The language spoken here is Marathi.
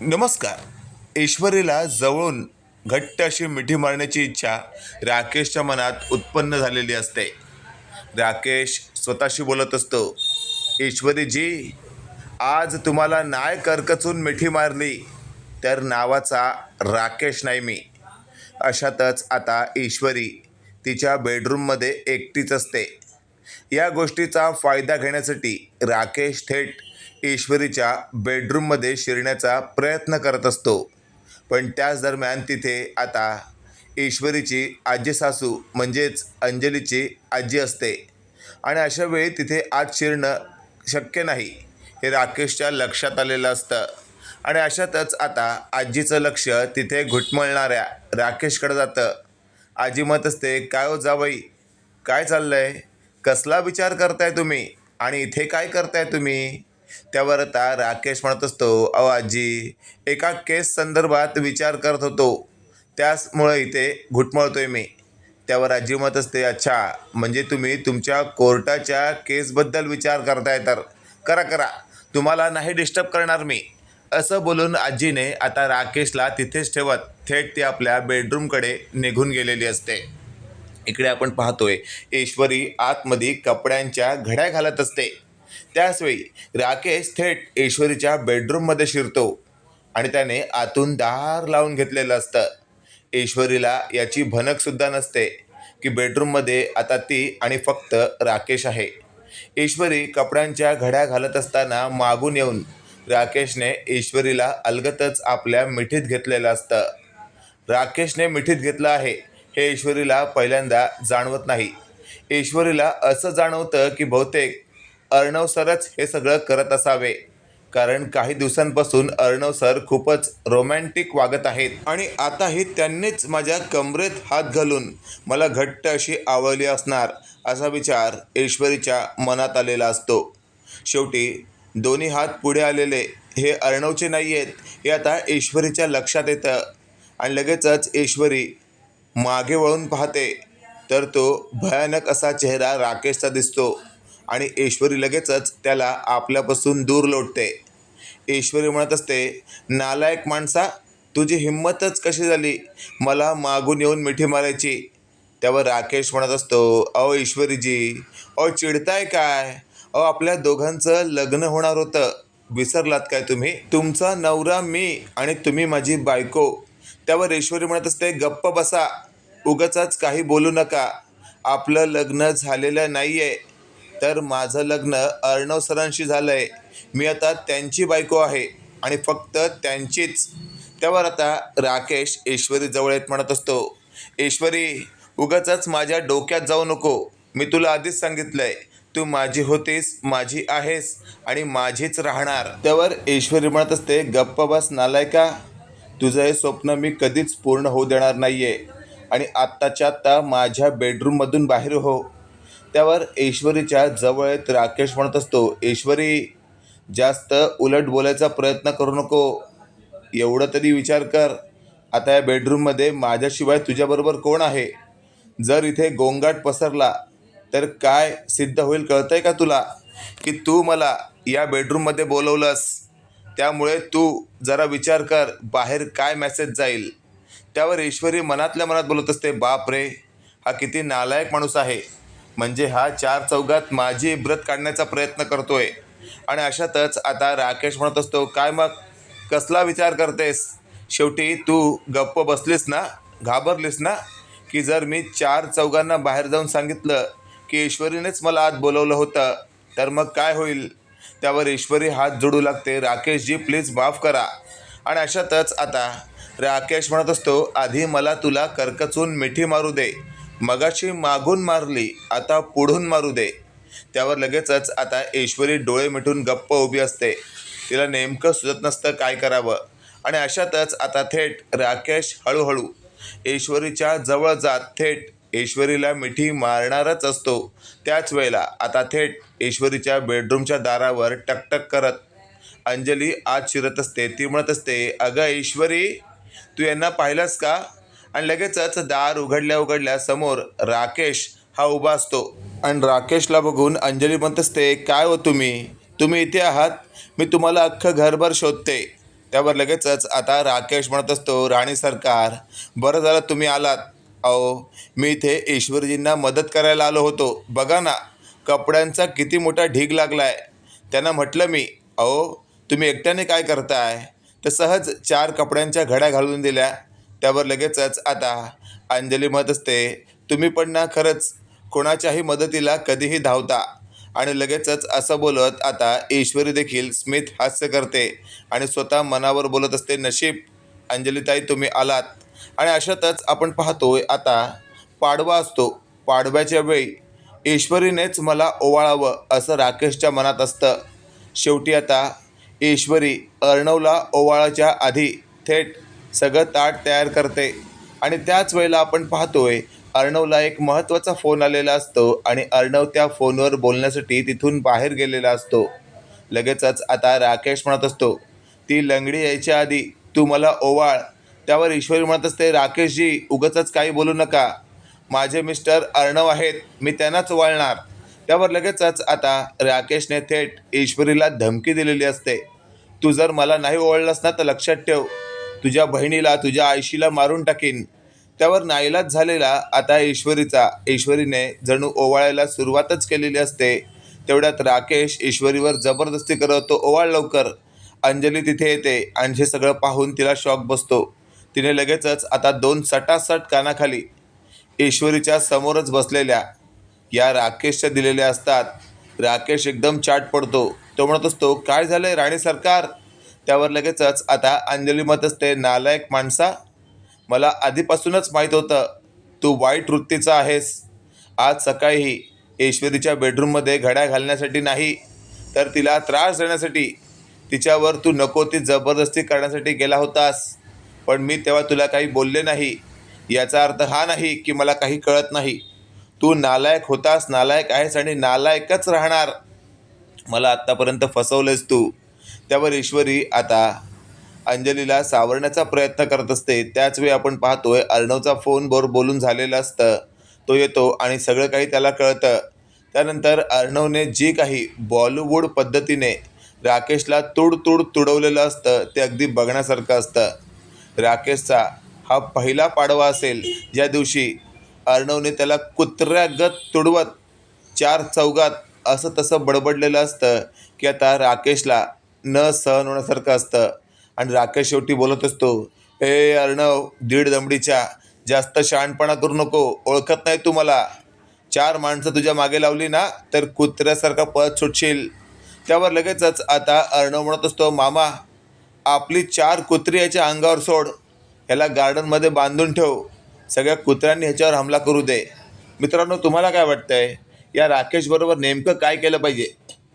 नमस्कार. ईश्वरीला जवळून घट्ट अशी मिठी मारण्याची इच्छा राकेशच्या मनात उत्पन्न झालेली असते. राकेश स्वतःशी बोलत असतो ईश्वरीजी आज तुम्हाला नाय करकचून मिठी मारली तर नावाचा राकेश नाही मी. अशातच आता ईश्वरी तिच्या बेडरूममध्ये एकटीच असते. या गोष्टीचा फायदा घेण्यासाठी राकेश थेट ईश्वरीच्या बेडरूममध्ये शिरण्याचा प्रयत्न करत असतो. पण त्याच दरम्यान तिथे आता ईश्वरीची आजी सासू म्हणजेच अंजलीची आजी असते. आणि अशा वेळी तिथे आत शिरणं शक्य नाही हे राकेशच्या लक्षात आलेलं असतं. आणि अशातच आता आजीचं लक्ष तिथे घुटमळणाऱ्या राकेशकडे जातं. आजी मत असते काय हो जावई काय चाललं आहे कसला विचार करताय तुम्ही? आणि इथे काय करताय तुम्ही? त्यावर आता राकेश म्हणत असतो अहो आजी एका केस संदर्भात विचार करत होतो. त्याचमुळे इथे घुटमळतोय मी. त्यावर आजी मत असते अच्छा म्हणजे तुम्ही तुमच्या कोर्टाच्या केसबद्दल विचार करताय तर. करा करा. तुम्हाला नाही डिस्टर्ब करणार मी. असं बोलून आजीने आता राकेशला तिथेच ठेवत थेट ती आपल्या बेडरूमकडे निघून गेलेली असते. इकडे आपण पाहतोय ईश्वरी आतमध्ये कपड्यांच्या घड्या घालत असते. त्याचवेळी राकेश थेट ईश्वरीच्या बेडरूममध्ये शिरतो आणि त्याने आतून दार लावून घेतलेलं असतं. ईश्वरीला याची भनकसुद्धा नसते की बेडरूममध्ये आता ती आणि फक्त राकेश आहे. ईश्वरी कपड्यांच्या घड्या घालत असताना मागून येऊन राकेशने ईश्वरीला अलगतच आपल्या मिठीत घेतलेलं असतं. राकेशने मिठीत घेतलं आहे हे ईश्वरीला पहिल्यांदा जाणवत नाही. ईश्वरीला असं जाणवतं की बहुतेक अर्णव सरच हे सगळं करत असावे. कारण काही दिवसांपासून अर्णव सर खूपच रोमॅन्टिक वागत आहेत. आणि आताही त्यांनीच माझ्या कमरेत हात घालून मला घट्ट अशी आवडली असणार असा विचार ईश्वरीच्या मनात आलेला असतो. शेवटी दोन्ही हात पुढे आलेले हे अर्णवचे नाही आहेत हे आता ईश्वरीच्या लक्षात येतं. आणि लगेचच ईश्वरी मागे वळून पाहते तर तो भयानक असा चेहरा राकेशचा दिसतो. आणि ऐश्वरी लगेचच त्याला आपल्यापासून दूर लोटते. ईश्वरी म्हणत असते नालायक माणसा तुझी हिंमतच कशी झाली? मला मागून येऊन मिठी मारायची. त्यावर राकेश म्हणत असतो अहो ईश्वरीजी अहो चिडताय काय? अहो आपल्या दोघांचं लग्न होणार होतं. विसरलात काय तुम्ही? तुमचा नवरा मी आणि तुम्ही माझी बायको. त्यावर ईश्वरी म्हणत असते गप्प बसा. उगाच काही बोलू नका. आपलं लग्न झालेलं नाही आहे तर माझं लग्न अर्णव सरांशी झालं आहे मी आता त्यांची बायको आहे आणि फक्त त्यांचीच. त्यावर आता राकेश ईश्वरी जवळ येत म्हणत असतो. ईश्वरी उगाच माझ्या डोक्यात जाऊ नको. मी तुला आधीच सांगितलं आहे तू माझी होतीस माझी आहेस आणि माझीच राहणार. त्यावर ईश्वरी म्हणत असते गप्प बस नालायका तुझं हे स्वप्न मी कधीच पूर्ण होऊ देणार नाही आहे आणि आत्ताच्या आत्ता माझ्या बेडरूममधून बाहेर हो. त्यावर ऐश्वरीच्या जवळ येत राकेश म्हणत असतो ऐश्वरी जास्त उलट बोलायचा प्रयत्न करू नको. एवढं तरी विचार कर. आता या बेडरूममध्ये माझ्याशिवाय तुझ्याबरोबर कोण आहे? जर इथे गोंगाट पसरला तर काय सिद्ध होईल कळतंय का तुला? की तू मला या बेडरूममध्ये बोलवलंस. त्यामुळे तू जरा विचार कर बाहेर काय मेसेज जाईल. त्यावर ईश्वरी मनातल्या मनात बोलत असते बाप रे हा किती नालायक माणूस आहे. म्हणजे हा चार चौघात माझी व्रत काढण्याचा प्रयत्न करतोय. आणि अशातच आता राकेश म्हणत असतो काय मग? कसला विचार करतेस? शेवटी तू गप्प बसलीस ना? घाबरलीस ना? की जर मी चार चौघांना बाहेर जाऊन सांगितलं की ईश्वरीनेच मला आत बोलवलं होतं तर मग काय होईल? त्यावर ईश्वरी हात जोडू लागते. राकेशजी प्लीज माफ करा. आणि अशातच आता राकेश म्हणत असतो आधी मला तुला कर्कचून मिठी मारू दे. मगाशी मागून मारली आता पुढून मारू दे. त्यावर लगेचच आता ईश्वरी डोळे मिटून गप्प उभी असते. तिला नेमकं सुचत नसतं काय करावं. आणि अशातच आता थेट राकेश हळूहळू ईश्वरीच्या जवळ जात थेट ईश्वरीला मिठी मारणारच असतो. त्याच वेळेला आता थेट ईश्वरीच्या बेडरूमच्या दारावर टकटक करत अंजली आत शिरत असते ती म्हणत असते अगं ईश्वरी तू यांना पाहिलंस का? आणि लगेचच दार उघडल्या उघडल्या समोर राकेश हा उभा असतो. आणि राकेशला बघून अंजली म्हणत असते काय हो तुम्ही? तुम्ही इथे आहात? मी तुम्हाला अख्खं घरभर शोधते. त्यावर लगेचच आता राकेश म्हणत असतो राणी सरकार बरं झालं तुम्ही आलात. अहो मी इथे ईश्वरजींना मदत करायला आलो होतो. बघा ना कपड्यांचा किती मोठा ढीग लागला आहे त्यांना म्हटलं मी अहो तुम्ही एकट्याने काय करताय? तर सहज चार कपड्यांच्या घड्या घालून दिल्या. त्यावर लगेचच आता अंजली म्हणत असते तुम्ही पण ना खरंच कोणाच्याही मदतीला कधीही धावता. आणि लगेचच असं बोलत आता ईश्वरी देखील स्मित हास्य करते आणि स्वतः मनावर बोलत असते नशीब अंजलीताई तुम्ही आलात. आणि अशातच आपण पाहतोय आता पाडवा असतो. पाडव्याच्या वेळी ईश्वरीनेच मला ओवाळावं असं राकेशच्या मनात असतं. शेवटी आता ईश्वरी अर्णवला ओवाळाच्या आधी थेट सगळं ताट तयार करते. आणि त्याच वेळेला आपण पाहतोय अर्णवला एक महत्त्वाचा फोन आलेला असतो आणि अर्णव त्या फोनवर बोलण्यासाठी तिथून बाहेर गेलेला असतो. लगेचच आता राकेश म्हणत असतो ती लंगडी यायच्या आधी तू मला ओवाळ. त्यावर ईश्वरी म्हणत असते राकेशजी उगचच काही बोलू नका. माझे मिस्टर अर्णव आहेत मी त्यांनाच वळणार त्यावर लगेचच आता राकेशने थेट ईश्वरीला धमकी दिलेली असते. तू जर मला नाही ओवाळलंस ना तर लक्षात ठेव. तुझ्या बहिणीला तुझ्या आयशीला मारून टाकीन. त्यावर नाईलाज झालेला आता ईश्वरीचा. ईश्वरीने जणू ओवाळायला सुरुवातच केलेली असते. तेवढ्यात राकेश ईश्वरीवर जबरदस्ती करत तो ओवाळ लवकर. अंजली तिथे येते. आणि हे सगळं पाहून तिला शॉक बसतो. तिने लगेचच आता दोन सटासट कानाखाली ईश्वरीच्या समोरच बसलेल्या या राकेशच्या दिलेल्या असतात. राकेश एकदम चाट पडतो. तो म्हणत असतो काय झालंय राणे सरकार त्यावर लगेचच आता अंजली मत असते नालायक माणसा मला आधीपासूनच माहीत होतं तू वाईट वृत्तीचा आहेस. आज सकाळीही ईश्वरीच्या बेडरूममध्ये घड्या घालण्यासाठी नाही तर तिला त्रास देण्यासाठी तिच्यावर तू नको ती जबरदस्ती करण्यासाठी गेला होतास. पण मी तेव्हा तुला काही बोलले नाही. याचा अर्थ हा नाही की मला काही कळत नाही. तू नालायक होतास नालायक आहेस आणि नालायकच राहणार. मला आत्तापर्यंत फसवलेस तू. त्यावर ईश्वरी आता अंजलीला सावरण्याचा प्रयत्न करत असते. त्याचवेळी आपण पाहतोय अर्णवचा फोनवर बोलून झालेलं असतं. तो येतो आणि सगळं काही त्याला कळतं. त्यानंतर अर्णवने जी काही बॉलिवूड पद्धतीने राकेशला तुड तुड तुडवलेलं असतं ते अगदी बघण्यासारखं असतं. राकेशचा हा पहिला पाडवा असेल ज्या दिवशी अर्णवने त्याला कुत्र्यागत तुडवत चार चौघात असं तसं बडबडलेलं असतं की आता राकेशला न सहन होण्यासारखं असतं. आणि राकेश शेवटी बोलत असतो ए अर्णव दीड दमडीच्या जास्त शहाणपणा करू नको ओळखत नाही तू मला. चार माणसं तुझ्या मागे लावली ना तर कुत्र्यासारखा पळत सुटशील. त्यावर लगेचच आता अर्णव म्हणत असतो मामा आपली चार कुत्री याच्या अंगावर सोड. ह्याला गार्डनमध्ये बांधून ठेव. सगळ्या कुत्र्यांनी ह्याच्यावर हमला करू दे. मित्रांनो तुम्हाला काय वाटतंय? या राकेशबरोबर नेमकं काय केलं पाहिजे?